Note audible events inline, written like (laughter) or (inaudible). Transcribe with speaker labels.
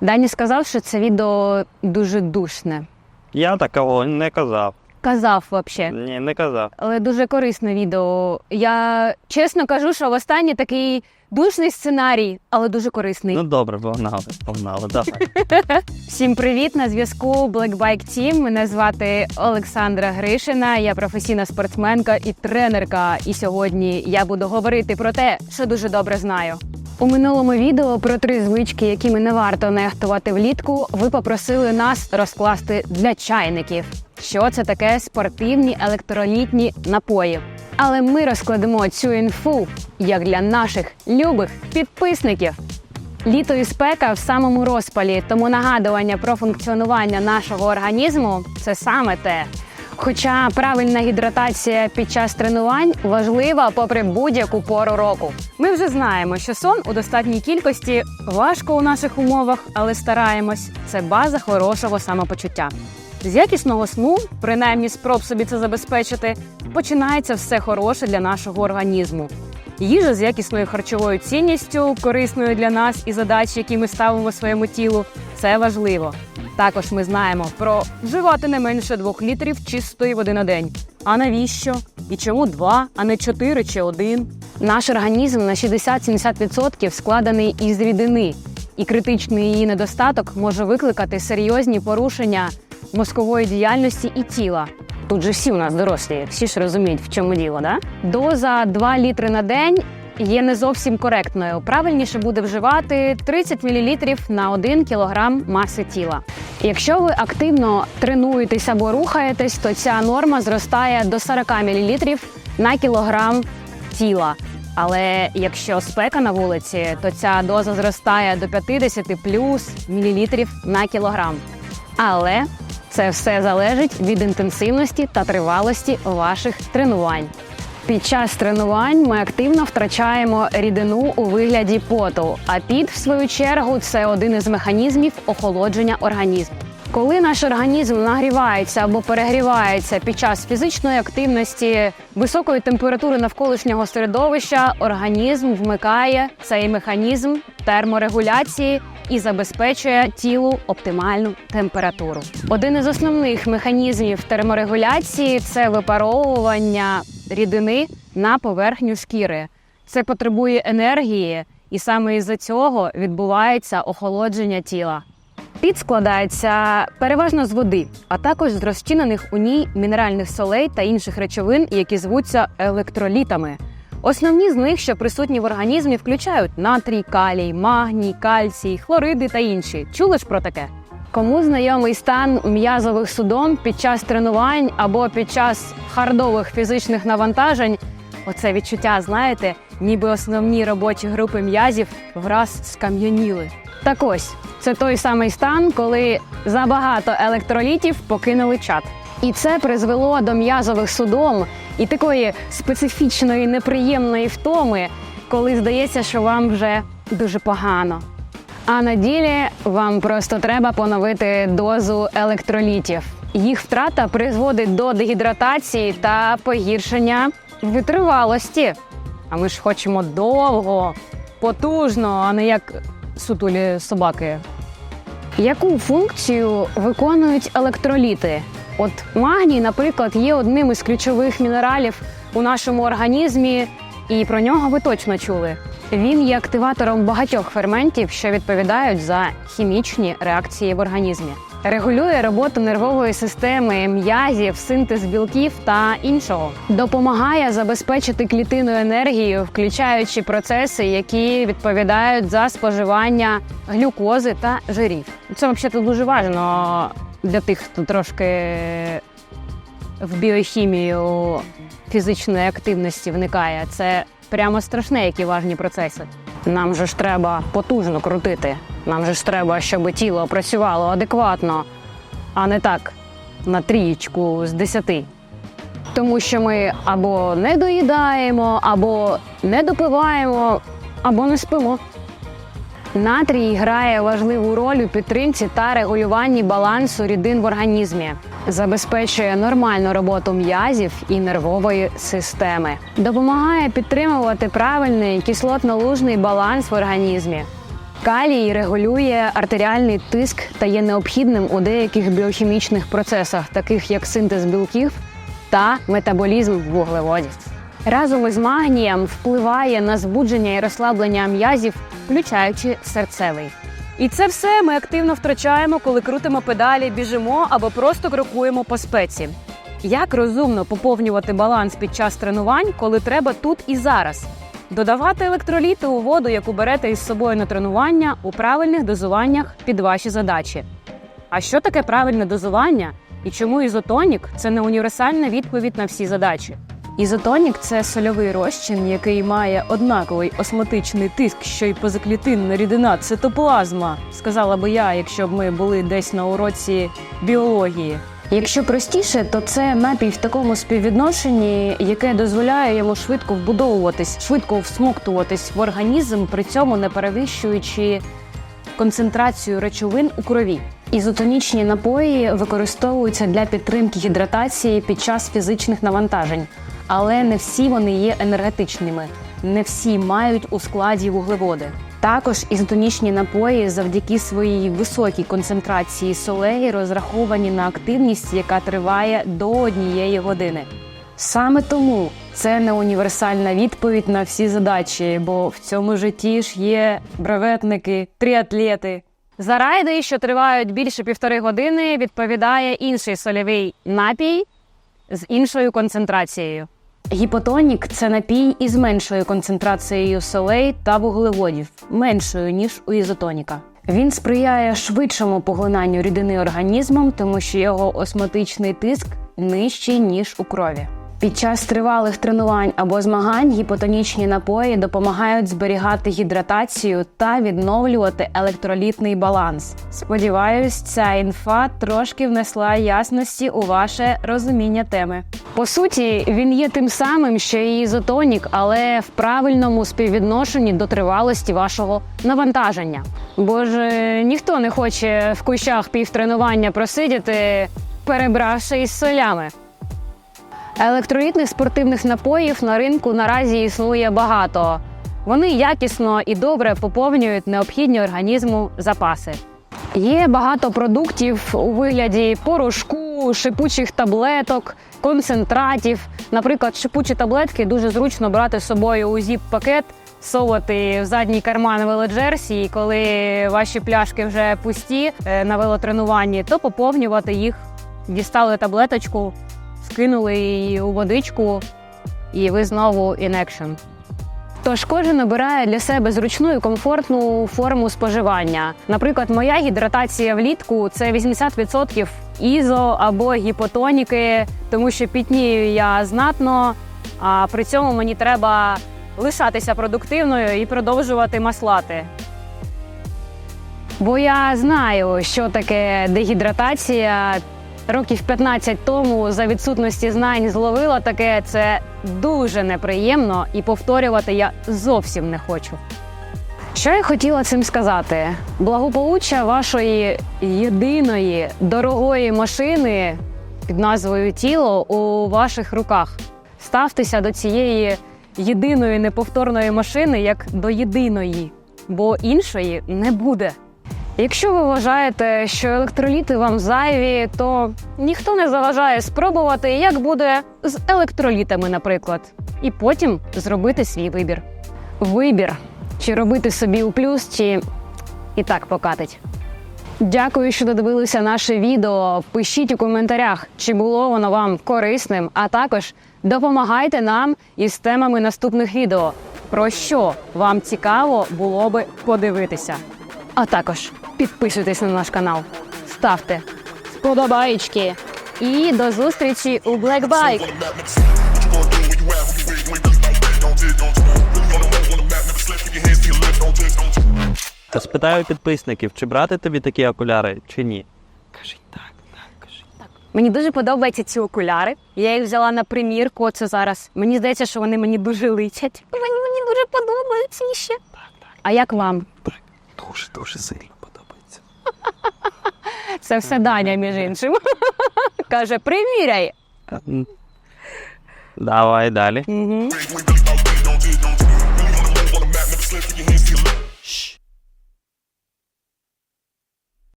Speaker 1: Дані сказав, що це відео дуже душне.
Speaker 2: Я такого не казав.
Speaker 1: Казав взагалі.
Speaker 2: Ні, не казав.
Speaker 1: Але дуже корисне відео. Я чесно кажу, що востаннє такий душний сценарій, але дуже корисний.
Speaker 2: Ну добре, погнали, погнали, давай. (laughs)
Speaker 1: Всім привіт! На зв'язку Black Bike Team. Мене звати Олександра Гришина. Я професійна спортсменка і тренерка. І сьогодні я буду говорити про те, що дуже добре знаю. У минулому відео про три звички, якими не варто нехтувати влітку, ви попросили нас розкласти для чайників. Що це таке спортивні електролітні напої? Але ми розкладемо цю інфу як для наших любих підписників. Літо і спека в самому розпалі, тому нагадування про функціонування нашого організму це саме те. Хоча правильна гідратація під час тренувань важлива попри будь-яку пору року. Ми вже знаємо, що сон у достатній кількості важко у наших умовах, але стараємось. Це база хорошого самопочуття. З якісного сну, принаймні спроб собі це забезпечити, починається все хороше для нашого організму. Їжа з якісною харчовою цінністю, корисною для нас і задач, які ми ставимо своєму тілу, це важливо. Також ми знаємо про вживати не менше двох літрів чистої води на день. А навіщо? І чому два, а не чотири чи один? Наш організм на 60-70% складений із рідини, і критичний її недостаток може викликати серйозні порушення мозкової діяльності і тіла. Тут же всі у нас дорослі, всі ж розуміють, в чому діло, да? Доза 2 літри на день є не зовсім коректною. Правильніше буде вживати 30 мл на 1 кг маси тіла. Якщо ви активно тренуєтесь або рухаєтесь, то ця норма зростає до 40 мл на кілограм тіла. Але якщо спека на вулиці, то ця доза зростає до 50 плюс мілілітрів на кілограм. Але це все залежить від інтенсивності та тривалості ваших тренувань. Під час тренувань ми активно втрачаємо рідину у вигляді поту, а під, в свою чергу, це один із механізмів охолодження організму. Коли наш організм нагрівається або перегрівається під час фізичної активності, високої температури навколишнього середовища, організм вмикає цей механізм терморегуляції і забезпечує тілу оптимальну температуру. Один із основних механізмів терморегуляції це випаровування рідини на поверхню шкіри. Це потребує енергії, і саме із-за цього відбувається охолодження тіла. Під складається переважно з води, а також з розчинених у ній мінеральних солей та інших речовин, які звуться електролітами. Основні з них, що присутні в організмі, включають натрій, калій, магній, кальцій, хлориди та інші. Чули ж про таке? Кому знайомий стан м'язових судом під час тренувань або під час хардових фізичних навантажень? Оце відчуття, знаєте, ніби основні робочі групи м'язів враз скам'яніли. Так ось це той самий стан, коли забагато електролітів покинули чат. І це призвело до м'язових судом і такої специфічної неприємної втоми, коли здається, що вам вже дуже погано. А на ділі вам просто треба поновити дозу електролітів. Їх втрата призводить до дегідратації та погіршення витривалості. А ми ж хочемо довго, потужно, а не як сутулі собаки. Яку функцію виконують електроліти? От магній, наприклад, є одним із ключових мінералів у нашому організмі, і про нього ви точно чули. Він є активатором багатьох ферментів, що відповідають за хімічні реакції в організмі. Регулює роботу нервової системи, м'язів, синтез білків та іншого. Допомагає забезпечити клітину енергію, включаючи процеси, які відповідають за споживання глюкози та жирів. Це взагалі дуже важливо для тих, хто трошки в біохімію фізичної активності вникає. Це прямо страшне, які важні процеси. Нам же ж треба потужно крутити. Нам же ж треба, щоб тіло працювало адекватно, а не так на трієчку з десяти. Тому що ми або не доїдаємо, або не допиваємо, або не спимо. Натрій грає важливу роль у підтримці та регулюванні балансу рідин в організмі, забезпечує нормальну роботу м'язів і нервової системи, допомагає підтримувати правильний кислотно-лужний баланс в організмі, Калій регулює артеріальний тиск та є необхідним у деяких біохімічних процесах, таких як синтез білків та метаболізм вуглеводів. Разом із магнієм впливає на збудження і розслаблення м'язів, включаючи серцевий. І це все ми активно втрачаємо, коли крутимо педалі, біжимо або просто крокуємо по спеці. Як розумно поповнювати баланс під час тренувань, коли треба тут і зараз? Додавати електроліти у воду, яку берете із собою на тренування у правильних дозуваннях під ваші задачі. А що таке правильне дозування і чому ізотонік це не універсальна відповідь на всі задачі? Ізотонік це сольовий розчин, який має однаковий осмотичний тиск, що й позаклітинна рідина цитоплазма, сказала би я, якщо б ми були десь на уроці біології. Якщо простіше, то це напій в такому співвідношенні, яке дозволяє йому швидко вбудовуватись, швидко всмоктуватись в організм, при цьому не перевищуючи концентрацію речовин у крові. Ізотонічні напої використовуються для підтримки гідратації під час фізичних навантажень, але не всі вони є енергетичними, не всі мають у складі вуглеводи. Також ізотонічні напої завдяки своїй високій концентрації солей розраховані на активність, яка триває до однієї години. Саме тому це не універсальна відповідь на всі задачі, бо в цьому житті ж є бреветники, тріатлети. За райди, що тривають більше півтори години, відповідає інший сольовий напій з іншою концентрацією. Гіпотонік це напій із меншою концентрацією солей та вуглеводів, меншою ніж у ізотоніка. Він сприяє швидшому поглинанню рідини організмом, тому що його осмотичний тиск нижчий ніж у крові. Під час тривалих тренувань або змагань гіпотонічні напої допомагають зберігати гідратацію та відновлювати електролітний баланс. Сподіваюсь, ця інфа трошки внесла ясності у ваше розуміння теми. По суті, він є тим самим, що і ізотонік, але в правильному співвідношенні до тривалості вашого навантаження. Бо ж е, ніхто не хоче в кущах півтренування просидіти, перебравши із солями. Електролітних спортивних напоїв на ринку наразі існує багато. Вони якісно і добре поповнюють необхідні організму запаси. Є багато продуктів у вигляді порошку, шипучих таблеток, концентратів. Наприклад, шипучі таблетки дуже зручно брати з собою у зіп-пакет, совати в задній карман велоджерсі, і коли ваші пляшки вже пусті е, на велотренуванні, то поповнювати їх. Дістали таблеточку, скинули її у водичку, і ви знову in action. Тож кожен обирає для себе зручну і комфортну форму споживання. Наприклад, моя гідратація влітку це 80% ізо або гіпотоніки, тому що пітнію я знатно, а при цьому мені треба лишатися продуктивною і продовжувати маслати. Бо я знаю, що таке дегідратація. Років 15 тому за відсутності знань зловила таке. Це дуже неприємно, і повторювати я зовсім не хочу. Що я хотіла цим сказати? Благополуччя вашої єдиної дорогої машини під назвою тіло у ваших руках. Ставтеся до цієї єдиної неповторної машини як до єдиної, бо іншої не буде. Якщо ви вважаєте, що електроліти вам зайві, то ніхто не заважає спробувати, як буде з електролітами, наприклад, і потім зробити свій вибір. Вибір, чи робити собі у плюс, чи і так покатить. Дякую, що додивилися наше відео. Пишіть у коментарях, чи було воно вам корисним, а також допомагайте нам із темами наступних відео, про що вам цікаво було би подивитися. А також підписуйтесь на наш канал, ставте вподобаєчки і до зустрічі у Black Bike!
Speaker 2: Спитаю підписників, чи брати тобі такі окуляри, чи ні. Кажіть так, так, кажіть. так.
Speaker 1: Мені дуже подобаються ці окуляри. Я їх взяла на примірку. Оце зараз. Мені здається, що вони мені дуже личать. Вони мені дуже подобаються ще. А як вам?
Speaker 2: Так, дуже дуже сильно.
Speaker 1: Це все Даня, між іншим. (laughs) Каже: приміряй.
Speaker 2: Давай далі.
Speaker 1: Угу.